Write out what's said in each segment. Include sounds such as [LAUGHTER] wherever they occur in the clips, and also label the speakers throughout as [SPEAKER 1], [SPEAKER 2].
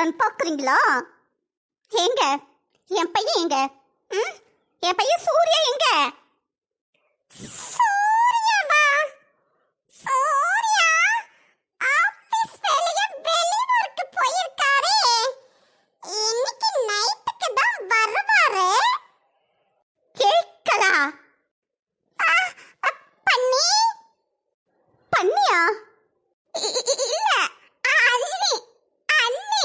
[SPEAKER 1] சேர்ந்து பார்க்குறீங்களா எங்க என் பையன் எங்க? ம்? என் பையன் சூர்யா எங்க சூர்யாவா சூர்யா ஆபீஸ் வேலைய வெளியூருக்கு போயிருக்காரே இன்னைக்கு நைட்டுக்கு தான் வருவாரு கேட்கலா ஆ, அ, பன்னி பண்ணியா இ- இ- இல்ல அண்ணி அண்ணி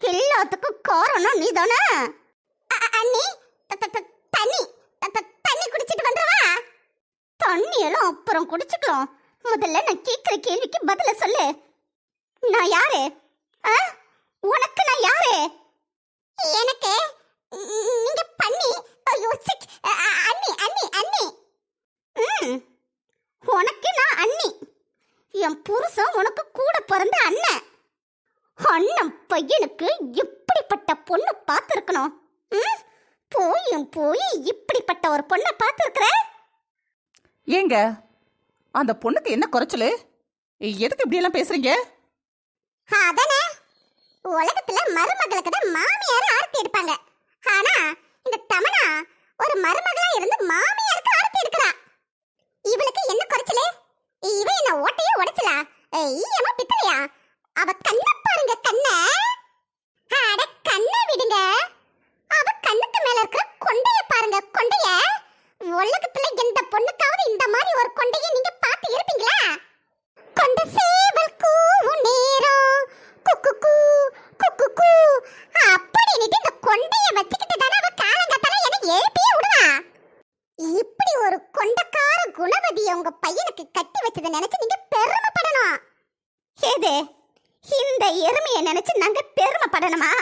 [SPEAKER 1] எல்லாத்துக்கும் காரணம் நீதானே அ- அண்ணி த- த- த- தண்ணி த- த- தண்ணி குடிச்சிட்டு வந்துருவா தண்ணி எல்லாம் அப்புறம் குடிச்சுக்கலாம். முதல்ல நான் கேட்கிற கேள்விக்கு பதில சொல்லு. நான் யாரு? ஆ? உனக்கு நான் யாரு? எனக்கு? நீங்க பண்ணி யோசிக் அண்ணி அண்ணி அண்ணி. ம். உனக்கு நான் அண்ணி. என் புருஷன் உனக்கு கூட பிறந்த அண்ணன். அண்ணன் பையனுக்கு எப்படிப்பட்ட பொண்ணு பார்த்துருக்கணும். ம்? போயும் போய் இப்படிப்பட்ட ஒரு பொண்ணை பார்த்துருக்குற?
[SPEAKER 2] ஏங்க அந்த பொண்ணுக்கு என்ன குறைச்சலு? எதுக்கு இப்படி எல்லாம் பேசுறீங்க?
[SPEAKER 1] அதானே. உலகத்துல மருமகளுக்கு தான் மாமியார் ஆர்த்தி எடுப்பாங்க. ஆனா இந்த தமனா ஒரு மருமகளா இருந்து மாமியாருக்கு ஆர்த்தி எடுக்கிறா. இவளுக்கு என்ன குறைச்சலு? இவ என்ன ஓட்டையே உடைச்சலா? ஈயமா பித்தலையா அவ கண்ண பாருங்க கண்ண. அட கண்ணை விடுங்க. அவ கண்ணுக்கு மேல இருக்கிற கொண்டைய பாருங்க கொண்டைய. உலகத்துல எந்த பொண்ணுக்காவது இந்த மாதிரி ஒரு கொண்டைய நீங்க பார்த்து இருப்பீங்களா கொண்ட சேவல் கூவும் நேரம் குக்கு கூ குக்கு கூ அப்படின்னுட்டு இந்த கொண்டைய வச்சுக்கிட்டு தானே அவ காலங்கத்தால எனக்கு எழுப்பியே விடுவா இப்படி ஒரு கொண்டக்கார குணவதிய உங்க பையனுக்கு கட்டி வச்சதை நினைச்சு நீங்க பெருமைப்படணும் ஏது இந்த எருமையை நினைச்சு நாங்க பெருமைப்படணுமா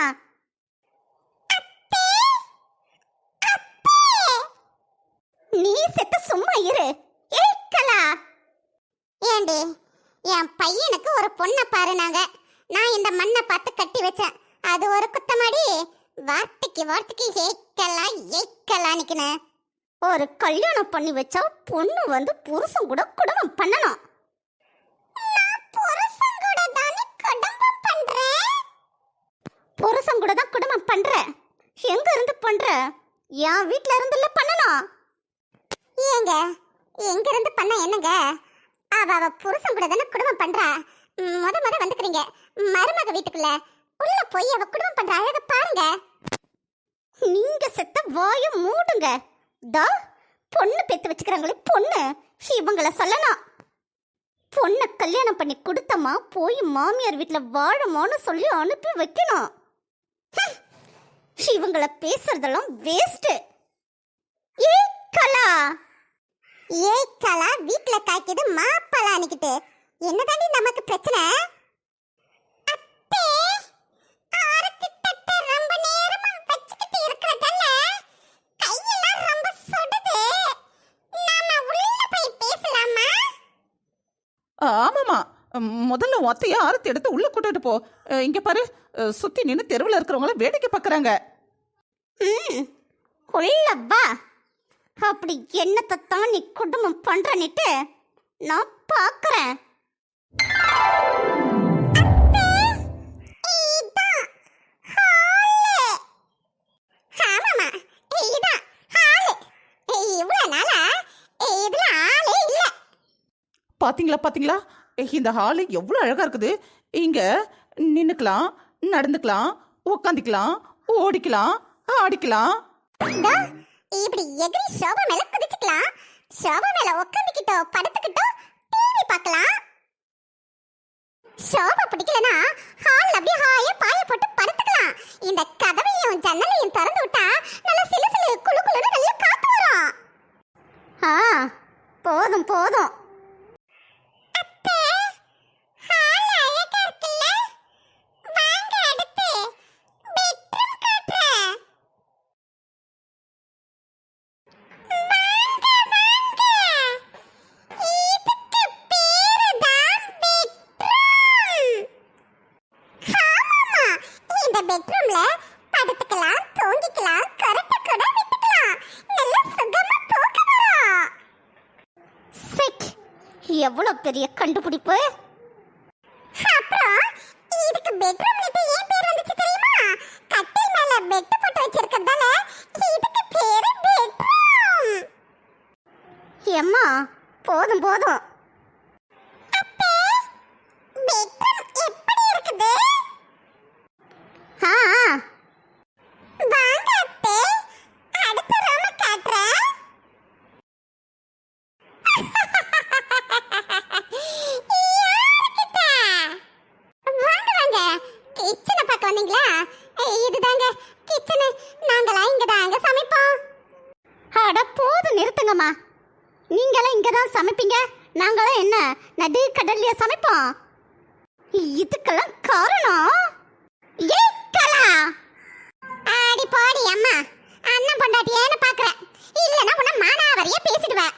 [SPEAKER 1] நீ செத்த சும்மா இரு ஏய் கலா ஏண்டி என் பையனுக்கு ஒரு பொண்ணை பாரு நாங்க. நான் இந்த மண்ணை பார்த்து கட்டி வச்சேன். அது ஒரு குத்தமாடி. வார்த்தைக்கு வார்த்தைக்கு ஏக்கலாம் ஏக்கலாம் நிக்கணும் ஒரு கல்யாணம் பண்ணி வச்சா பொண்ணு வந்து புருஷன் கூட குடும்பம் பண்ணணும். புருஷன் கூட தான் குடும்பம் பண்ற. எங்க இருந்து பண்ற? என் வீட்ல இருந்து இல்ல பண்ணணும். ஏங்க எங்க இருந்து பண்ண என்னங்க? அவ அவ புருஷன் கூட தானே குடும்பம் பண்றா. முத முத வந்துக்கிறீங்க. மருமக வீட்டுக்குள்ள. உள்ள போய் அவ குடும்பம் பண்ற அழக பாருங்க. நீங்க செத்த வாய மூடுங்க. தா பொண்ணு பெத்து வச்சுக்கிறாங்களே பொண்ணு. இவங்கள சொல்லணும் பொண்ணை கல்யாணம் பண்ணி கொடுத்தமா போய் மாமியார் வீட்டில் வாழமான்னு சொல்லி அனுப்பி வைக்கணும். இவங்கள பேசுறதெல்லாம் வேஸ்ட் ஏய் கலா. ஏய் கலா வீட்டில் காய்க்குது மாப்பழம் அன்னிக்கிட்டு. என்னதாண்டி நமக்கு பிரச்சனை? அத்தே, ஆரத்தி தட்டை ரொம்ப நேரமா வச்சுக்கிட்டு இருக்கறதால கையெல்லாம் ரொம்ப சுடுது. நாம உள்ள போய் பேசலாமா?
[SPEAKER 2] ஆமாமா முதல்ல உன் அத்தைய ஆரத்தி எடுத்து உள்ள கூட்டிட்டு போ. இங்க பாரு. சுத்தி நின்று தெருவில் இருக்கிறவங்கள வேடிக்கை பார்க்கறாங்க.
[SPEAKER 1] வா. அப்படி என்னத்தை தான் நீ குடும்பம் பண்றனிட்டு நான் பார்க்கறேன்
[SPEAKER 2] பார்த்தீங்களா பார்த்தீங்களா இந்த ஹாலு எவ்வளோ அழகாக இருக்குது. இங்கே நின்றுக்கலாம் நடந்துக்கலாம் உட்காந்துக்கலாம் ஓடிக்கலாம் ஆடிக்கலாம்.
[SPEAKER 1] இப்படி எகிரி சோபா மேல குதிச்சுக்கலாம். சோபா மேல உட்காந்துக்கிட்டோ படுத்துக்கிட்டோ டிவி பார்க்கலாம். சோபா பிடிக்கலனா ஹால் அப்படியே ஹாயா பாய போட்டு படுத்துக்கலாம். இந்த கதவையும் ஜன்னலையும் திறந்து விட்டா நல்லா சிலு சிலு குளு குளுன்னு நல்லா காத்து வரும். ஆ போதும் போதும் அத்தை ஹால் அழகா இருக்குல்ல வாங்க அடுத்து பெட்ரூம் காட்டுறேன் வாங்க வாங்க இதுக்கு பேரு தான் பெட்ரூம் ஆமாமா இந்த பெட்ரூம்ல படுத்துக்கலாம் தூங்கிக்கலாம் கரட்ட கூட விட்டுக்கலாம் நல்ல சுகமா தூக்கம் வரும் சிக் எவ்வளவு பெரிய கண்டுபிடிப்பு அப்புறம் பெட்ரூம்ல ஏன் பேர் வந்துச்சு தெரியுமா கட்டில் மேல பெட் போட்டு வச்சிருக்கறதால இதுக்கு பேரு பெட்ரூம் எம்மா போதும் போதும் அத்தை பெட்ரூம் எப்படி இருக்குது ஆ ஆ. வாங்க அத்தை அடுத்த ரூம காட்டுறேன் யாருக்கிட்ட? வாங்க வாங்க கிச்சனை அம்மா. போதும் போதும். [LAUGHS] இதுதாங்க. கிச்சனு நாங்களா இங்க தாங்க சமைப்போம். அட போதும் நிறுத்துங்கம்மா. நீங்களாம் இங்கே தான் சமைப்பீங்க? நாங்களாம் என்ன நடு கடல்லையா சமைப்போம்? இதுக்கெல்லாம் காரணம்? ஏக்கலா ஆடி பாடி அம்மா. அண்ணன் பொண்டாட்டியேன்னு பார்க்குறேன் இல்லைன்னா உன்னை மானாவரியா பேசிடுவேன்.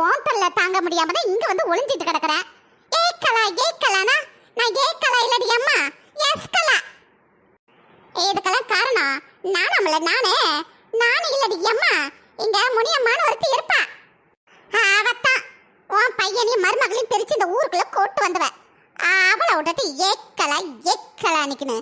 [SPEAKER 1] ஓட்டல்ல தாங்க முடியாம தான் இங்கே வந்து ஒளிஞ்சிட்டு கிடக்குறேன் ஏக்கலா ஏக்கலானா நான் ஏக்கலா இல்லடி அம்மா. எஸ்கலா இதுக்கெல்லாம் காரணம் நானாமல நானே. நான் இல்லடி அம்மா. இங்க முனியம்மான்னு ஒருத்தி இருப்பா. பையனையும் மருமகளையும் பிரிச்சு இந்த ஊருக்குள்ள கூட்டு வந்துவேன் அவளை விட்டுட்டு ஏக்கலா ஏக்கலா நிக்கணு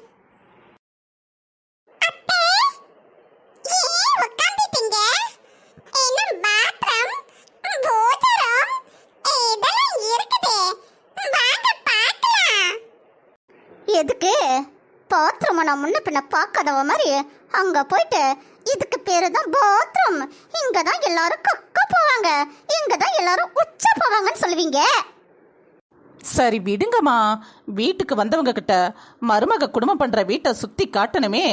[SPEAKER 1] எதுக்கு? பாத்ரூம் நான் முன்ன பின்ன பார்க்காதவ மாதிரி அங்க போயிட்டு இதுக்கு பேரு தான் பாத்ரூம். இங்க தான் எல்லாரும் கக்க போவாங்க. இங்க தான் எல்லாரும் உச்ச போவாங்கன்னு சொல்லுவீங்க.
[SPEAKER 2] சரி விடுங்கம்மா. வீட்டுக்கு வந்தவங்க கிட்ட மருமக குடும்பம் பண்ற வீட்டை சுத்தி காட்டணுமே.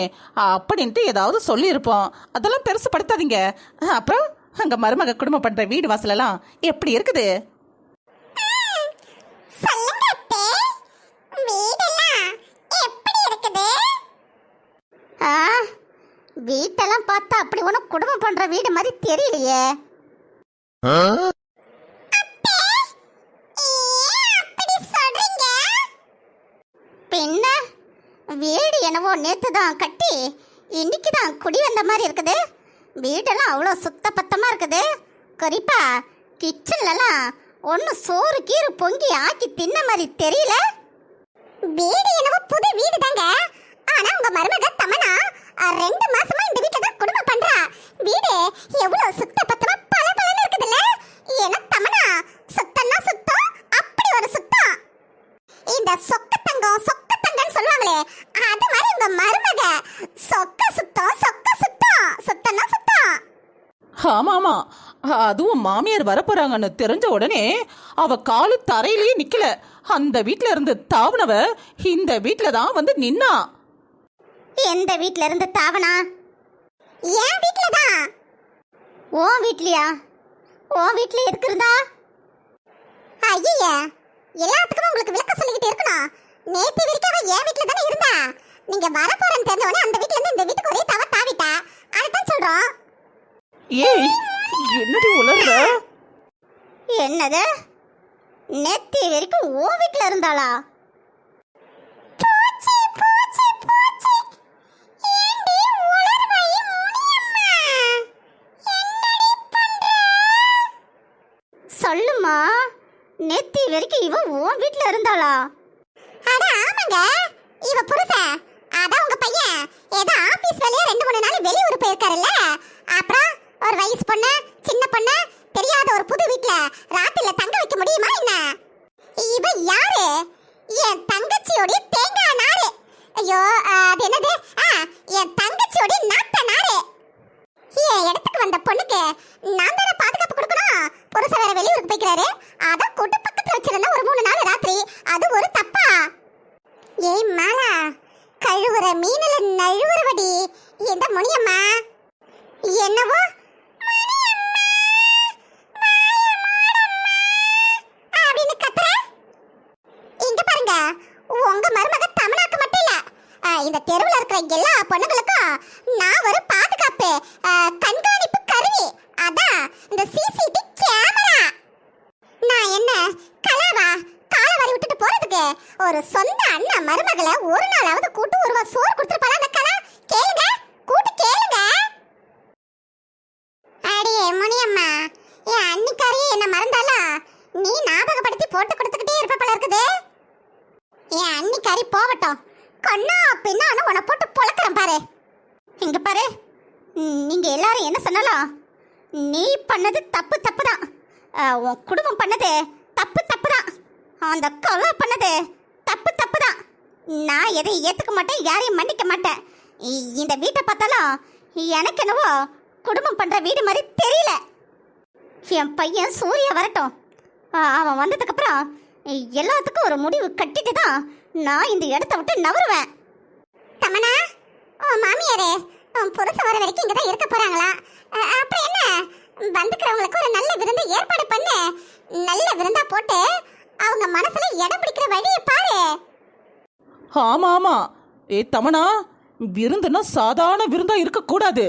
[SPEAKER 2] அப்படின்ட்டு ஏதாவது சொல்லியிருப்போம். அதெல்லாம் பெருசு படுத்தாதீங்க. அப்புறம் அங்க மருமக குடும்பம் பண்ற வீடு வாசலெல்லாம் எப்படி இருக்குது?
[SPEAKER 1] வீட்டெல்லாம் பார்த்தா அப்படி ஒன்றும் குடும்பம் பண்ற வீடு மாதிரி தெரியலையே. பின்ன வீடு என்னவோ நேத்து தான் கட்டி இன்னைக்கு தான் குடி வந்த மாதிரி இருக்குது. வீடெல்லாம் அவ்வளோ சுத்த பத்தமாக இருக்குது. குறிப்பா கிச்சன்லலாம் ஒன்று சோறு கீறு பொங்கி ஆக்கி தின்ன மாதிரி தெரியல. வீடு என்னவோ புது வீடு தாங்க. ஆனா உங்க மருமக தமனா ரெண்டு மாசமா இந்த வீட்ல தான் குடும்பம் பண்றா. வீடு எவ்வளவு சுத்த பத்தமா பல இருக்குதுல்ல ஏன்னா தமனா? சுத்தம்னா சுத்தம் அப்படி ஒரு சுத்தம். இந்த சொக்க தங்கம் சொக்க தங்கம்னு சொல்லுவாங்களே அது மாதிரி உங்க மருமக. சொக்க சுத்தம் சொக்க சுத்தம் சுத்தம்னா சுத்தம்.
[SPEAKER 2] ஆமா ஆமா. அதுவும் மாமியார் வரப்போறாங்கன்னு தெரிஞ்ச உடனே அவ காலு தரையிலேயே நிக்கல. அந்த வீட்ல இருந்து தாவுனவ இந்த வீட்ல தான் வந்து நின்னா.
[SPEAKER 1] எந்த வீட்ல இருந்து தாவனா? என் வீட்ல தான். உன் வீட்லயா? உன் வீட்ல இருந்தா ஐயா எல்லாத்துக்கும் உங்களுக்கு விளக்க சொல்லிக்கிட்டு இருக்கணும். நேத்து வரைக்கும் அவ என் வீட்ல தானே இருந்தா. நீங்க வர போறேன்னு தெரிஞ்ச உடனே அந்த வீட்ல இருந்து இந்த வீட்டுக்கு ஒரே தவ தாவிட்டா. அதான் சொல்றோம்.
[SPEAKER 2] ஏய் என்னடி உளர்ற?
[SPEAKER 1] என்னது? நேத்தி வரைக்கும் உன் வீட்ல இருந்தாளா? சொல்லுமா? நேத்தி வரைக்கும் இவ உன் வீட்ல இருந்தாளா? அட ஆமாங்க. இவ புருஷன் அதான் உங்க பையன். ஏதோ ஆபீஸ் வேலையா ரெண்டு மூணு நாள் வெளியூர் போயிருக்காருல்ல. அப்புறம் ஒரு வயசு பொண்ணு சின்ன பொண்ணு தெரியாத ஒரு புது வீட்ல ராத்திரில தங்க வைக்க முடியுமா என்ன? இவ யாரு? என் தங்கச்சியோட தேங்காய் நாரு ஐயோ அது என்னது? ஆ என் தங்கச்சியோட நாத்த நாரு என் இடத்துக்கு வந்த பொண்ணுக்கு நான் தானே பாதுகாப்பு கொடுக்கணும் புருஷன் வேற வெளியூருக்கு அத கூட்டு பக்கத்துல வச்சிருந்த ஒரு மூணு நாள் ராத்திரி. அது ஒரு தப்பா? ஏய் மாலா கழுவுற மீனல நழுவுறபடி எந்த முனியம்மா? என்னவோ? பாருங்க. உங்க மருமக தமிழாக்கு மட்டும் இல்ல. இந்த தெருவில் இருக்கிற எல்லா பொண்ணுங்களுக்கும் நான் ஒரு பாதுகாப்பு கண்காணிப்பு கருவி. அதான் இந்த சிசிடி கேமரா நான் என்ன கலாவா கால வாரி விட்டுட்டு போறதுக்கு? ஒரு சொந்த அண்ணன் மருமகளை ஒரு நாளாவது கூட்டு ஒருவா சோறு கொடுத்துருப்பாளா அந்த கலா? கேளுங்க கூட்டு கேளுங்க. அடியே முனியம்மா என் அன்னிக்காரி என்ன மறந்தாலும் நீ ஞாபகப்படுத்தி போட்டு கொடுத்துக்கிட்டே இருப்ப போல இருக்குது. என் அன்னிக்காரி போகட்டும். கண்ணா பின்னான்னு உன்னை போட்டு பொழக்கிறேன் பாரு. இங்க பாரு. நீங்க எல்லாரும் என்ன சொன்னாலும் நீ பண்ணது தப்பு தப்பு தான் உன் குடும்பம் பண்ணது தப்பு தப்பு தான் அந்த கொலை பண்ணது தப்பு தப்பு தான் நான் எதையும் ஏற்றுக்க மாட்டேன் யாரையும் மன்னிக்க மாட்டேன். இந்த வீட்டை பார்த்தாலும் எனக்கு என்னவோ குடும்பம் பண்ணுற வீடு மாதிரி தெரியல. என் பையன் சூரிய வரட்டும். அவன் வந்ததுக்கப்புறம் எல்லாத்துக்கும் ஒரு முடிவு கட்டிட்டு தான் நான் இந்த இடத்த விட்டு நவருவேன் தமனா ஓ மாமியாரே புதுசு வர வரைக்கும் இங்கே தான் இருக்க போகிறாங்களா அப்புறம் என்ன? வந்துக்கிறவங்களுக்கு ஒரு நல்ல விருந்து ஏற்பாடு பண்ணு. நல்ல விருந்தா போட்டு அவங்க மனசுல இடம் பிடிக்கிற வழியை பாரு.
[SPEAKER 2] ஆமா ஆமா. ஏ தமனா விருந்துனா சாதாரண விருந்தா இருக்கக்கூடாது.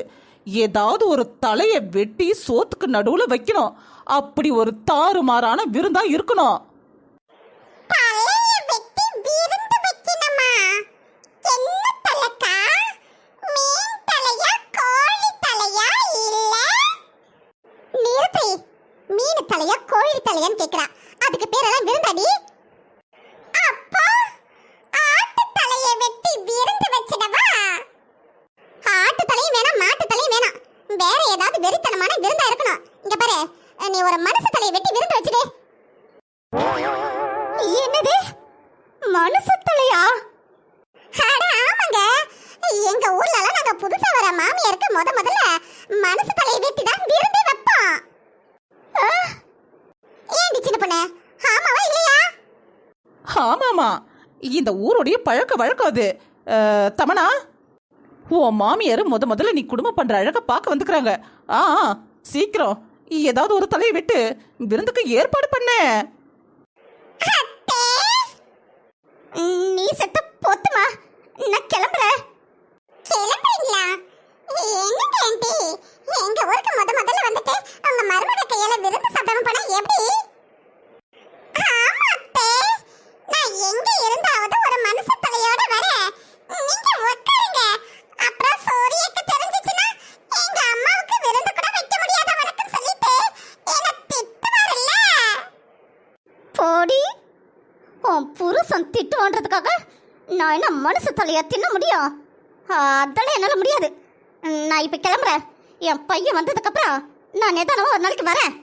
[SPEAKER 2] ஏதாவது ஒரு தலையை வெட்டி சோத்துக்கு நடுவுல வைக்கணும். அப்படி ஒரு தாறுமாறான விருந்தா இருக்கணும்
[SPEAKER 1] தலைய வெட்டி விருந்து வைக்கணுமா என்ன தலைக்கா மீன் தலையா கோழி தலையா இல்ல நிறுத்தி மீன் தலையா கேக்குறா. அதுக்கு பேரெல்லாம் விருந்தாடி? பொண்ணு ஆமாவா இல்லையா?
[SPEAKER 2] ஆமாமா. இந்த ஊருடைய பழக்க வழக்கம் அது. தமனா? உன் மாமியார் முத முதல்ல நீ குடும்பம் பண்ற அழக பார்க்க வந்துக்கிறாங்க. ஆ சீக்கிரம். ஏதாவது ஒரு தலையை விட்டு விருந்துக்கு ஏற்பாடு பண்ண.
[SPEAKER 1] நீ செத்த போத்துமா? நான் கிளம்புறேன். கிளம்புறீங்களா? என்னங்க ஆண்டி? எங்க ஊருக்கு முத முதல்ல வந்துட்டு அவங்க மருமக கையால விருந்து சாப்பிடாம போனா எப்படி ஆமா அத்தே நான் எங்க இருந்தாவது ஒரு மனசு தலையோட வரேன் நீங்க உட்காருங்க அப்புறம் சூரியக்கு தெரிஞ்சிச்சுன்னா எங்க அம்மாவுக்கு விருந்து கூட வைக்க முடியாதவனுக்கு சொல்லிட்டு என்ன திட்டுவாருல்ல போடி உன் புருஷன் திட்டுவான்றதுக்காக மனுஷ தலையை தின்ன முடியும்? அதெல்லாம் என்னால் முடியாது. நான் இப்போ கிளம்புறேன். என் பையன் வந்ததுக்கப்புறம் நான் நிதானமாக ஒரு நாளைக்கு வரேன்.